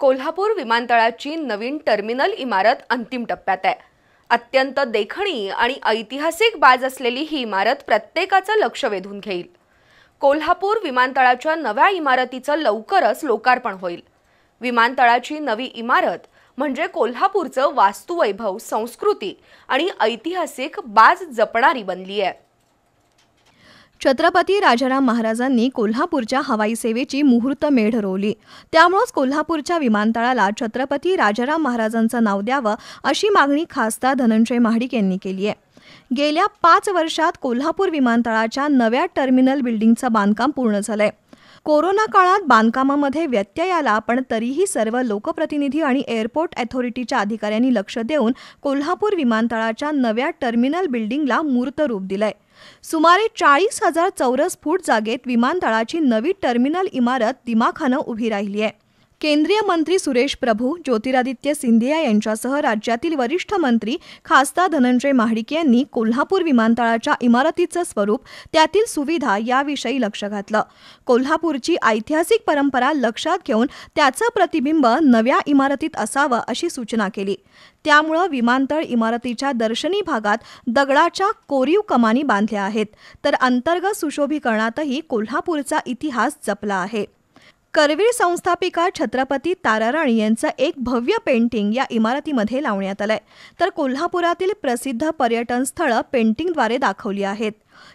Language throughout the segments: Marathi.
कोल्हापूर विमानतळाची नवीन टर्मिनल इमारत अंतिम टप्प्यात आहे. अत्यंत देखणी आणि ऐतिहासिक बाज असलेली ही इमारत प्रत्येकाचं लक्ष वेधून घेईल. कोल्हापूर विमानतळाच्या नव्या इमारतीचं लवकरच लोकार्पण होईल. विमानतळाची नवी इमारत म्हणजे कोल्हापूरचं वास्तुवैभव संस्कृती आणि ऐतिहासिक बाज जपणारी बनली आहे. छत्रपती राजाराम महाराजांनी कोल्हापूरच्या हवाई सेवेची मुहूर्तमेढ रोवली. त्यामुळंच कोल्हापूरच्या विमानतळाला छत्रपती राजाराम महाराजांचं नाव द्यावं अशी मागणी खासदार धनंजय महाडिक यांनी केली आहे. गेल्या पाच वर्षात कोल्हापूर विमानतळाच्या नव्या टर्मिनल बिल्डिंगचं बांधकाम पूर्ण झालंय. कोरोना काळात बांधकामामध्ये व्यत्यय आला पण तरीही सर्व लोकप्रतिनिधी आणि एअरपोर्ट अथॉरिटीच्या अधिकाऱ्यांनी लक्ष देऊन कोल्हापूर विमानतळाच्या नव्या टर्मिनल बिल्डिंगला मूर्त रूप दिलंय. सुमारे चाळीस हजार चौरस फूट जागेत विमानतळाची नवी टर्मिनल इमारत दिमाखानं उभी राहिली आहे केंद्रीय मंत्री सुरेश प्रभू ज्योतिरादित्य सिंधिया यांच्यासह राज्यातील वरिष्ठ मंत्री खासदार धनंजय महाडिक यांनी कोल्हापूर विमानतळाच्या इमारतीचं स्वरूप त्यातील सुविधा याविषयी लक्ष घातलं. कोल्हापूरची ऐतिहासिक परंपरा लक्षात घेऊन त्याचं प्रतिबिंब नव्या इमारतीत असावं अशी सूचना केली. त्यामुळं विमानतळ इमारतीच्या दर्शनी भागात दगडाच्या कोरीव कमानी बांधल्या आहेत. तर अंतर्गत सुशोभीकरणातही कोल्हापूरचा इतिहास जपला आहे. करवीर संस्थापिका छत्रपती ताराराणी यांचं एक भव्य पेंटिंग या इमारतीमध्ये लावण्यात आलंय. तर कोल्हापुरातील प्रसिद्ध पर्यटन स्थळं पेंटिंगद्वारे दाखवली आहेत.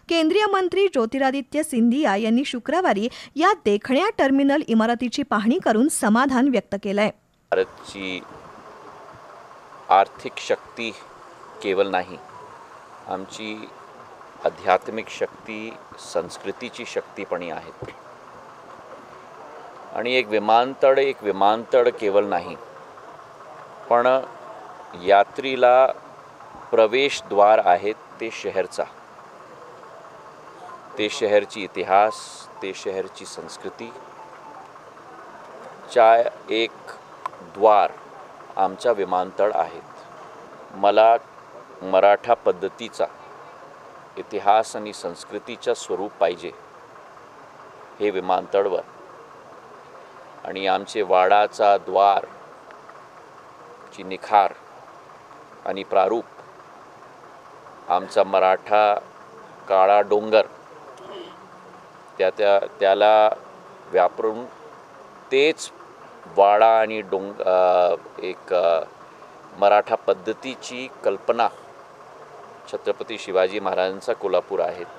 केंद्रीय मंत्री ज्योतिरादित्य सिंधिया यांनी शुक्रवारी या देखण्या टर्मिनल इमारतीची पाहणी करून समाधान व्यक्त केलंय. भारतची आर्थिक शक्ती केवळ नाही आमची आध्यात्मिक शक्ती संस्कृतीची शक्ती पण आहे आणि एक विमानतळ एक विमानतळ केवळ नाही. पण यात्रीला प्रवेशद्वार आहेत ते शहरचा. ते शहरची इतिहास ते शहरची संस्कृती. च्या एक द्वार आमच्या विमानतळ आहेत. मला मराठा पद्धतीचा इतिहास आणि संस्कृतीचा स्वरूप पाहिजे हे विमानतळवर. आणि आमचे वाडाचा द्वार ची निखार आणि प्रारूप आमचा मराठा काळा डोंगर त्या त्या त्याला व्यापरून तेच वाडा आणि डोंग एक मराठा पद्धतीची कल्पना छत्रपती शिवाजी महाराजांचा कोल्हापूर आहेत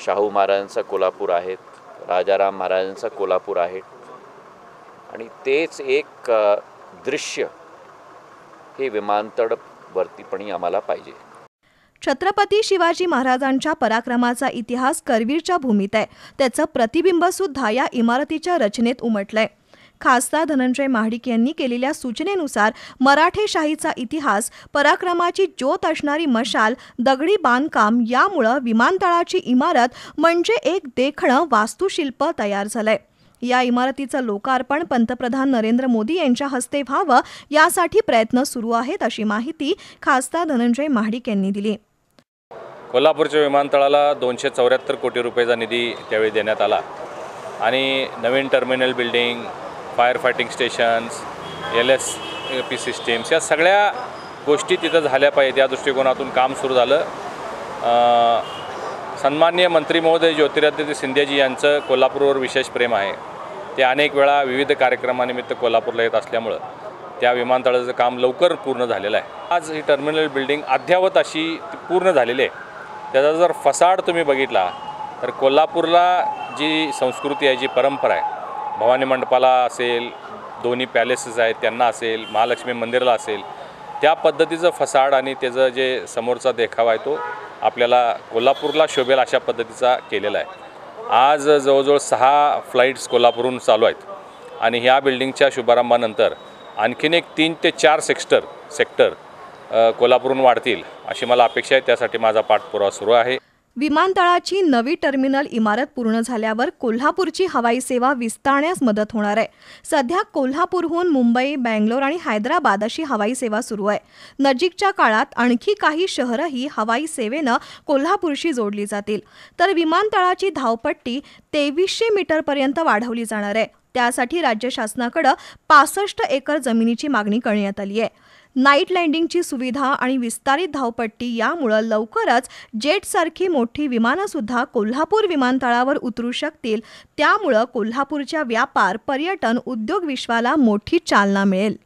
शाहू महाराजांचा कोल्हापूर आहेत राजाराम महाराजांचा कोल्हापूर आहे. आणि तेच एक दृश्य हे विमानतळवरतीपणी आम्हाला पाहिजे. छत्रपती शिवाजी महाराजांच्या पराक्रमाचा इतिहास करवीरच्या भूमीत आहे. त्याचं प्रतिबिंबसुद्धा या इमारतीच्या रचनेत उमटलंय. खासदार धनंजय महाडिक यांनी केलेल्या सूचनेनुसार मराठेशाहीचा इतिहास पराक्रमाची ज्योत असणारी मशाल दगडी बांधकाम यामुळं विमानतळाची इमारत म्हणजे एक देखणं वास्तुशिल्प तयार झालंय. या इमारतीचं लोकार्पण पंतप्रधान नरेंद्र मोदी यांच्या हस्ते व्हावं यासाठी प्रयत्न सुरू आहेत अशी माहिती खासदार धनंजय महाडिक यांनी दिली. कोल्हापूरच्या विमानतळाला दोनशे चौऱ्याहत्तर कोटी रुपयाचा निधी त्यावेळी देण्यात आला. आणि नवीन terminal building fire fighting stations L S P systems या सगळ्या गोष्टी तिथं झाल्या पाहिजेत. या दृष्टिकोनातून काम सुरू झालं. सन्मान्य सन्माननीय मंत्री महोदय ज्योतिरादित्य सिंधियाजी यांचं कोल्हापूरवर विशेष प्रेम आहे. ते अनेक वेळा विविध कार्यक्रमानिमित्त कोल्हापूरला येत असल्यामुळं त्या विमानतळाचं काम लवकर पूर्ण झालेलं आहे. आज ही टर्मिनल बिल्डिंग अद्यावत अशी पूर्ण झालेली आहे. त्याचा जर फसाड तुम्ही बघितला तर कोल्हापूरला जी संस्कृती आहे जी परंपरा आहे भवानी मंडपाला असेल दोन्ही पॅलेसेस आहेत त्यांना असेल महालक्ष्मी मंदिराला असेल त्या पद्धतीचं फसाड आणि त्याचं जे समोरचा देखावा आहे तो आपल्याला कोल्हापूरला शोभेल अशा पद्धतीचा केलेला आहे. आज जवळजवळ सहा फ्लाईट्स कोल्हापूरहून चालू आहेत आणि ह्या बिल्डिंगच्या शुभारंभानंतर आणखीन एक तीन ते चार सेक्टर सेक्टर कोल्हापूरहून वाढतील अशी मला अपेक्षा आहे. त्यासाठी माझा पाठपुरावा सुरू आहे. विमानतळाची नवी टर्मिनल इमारत पूर्ण झाल्यावर कोल्हापूरची हवाई सेवा विस्तारण्यास मदत होणार आहे. सध्या कोल्हापूरहून मुंबई बँगलोर आणि हैदराबाद अशी हवाई सेवा सुरू आहे. नजीकच्या काळात आणखी काही शहरंही हवाई सेवेनं कोल्हापूरशी जोडली जातील. तर विमानतळाची धावपट्टी तेवीसशे मीटरपर्यंत वाढवली जाणार आहे. त्यासाठी राज्य शासनाकडं पासष्ट एकर जमिनीची मागणी करण्यात आली आहे. नाईट लँडिंगची सुविधा आणि विस्तारित धावपट्टी यामुळं लवकरच जेटसारखी मोठी विमानंसुद्धा कोल्हापूर विमानतळावर उतरू शकतील. त्यामुळं कोल्हापूरच्या व्यापार पर्यटन उद्योग विश्वाला मोठी चालना मिळेल.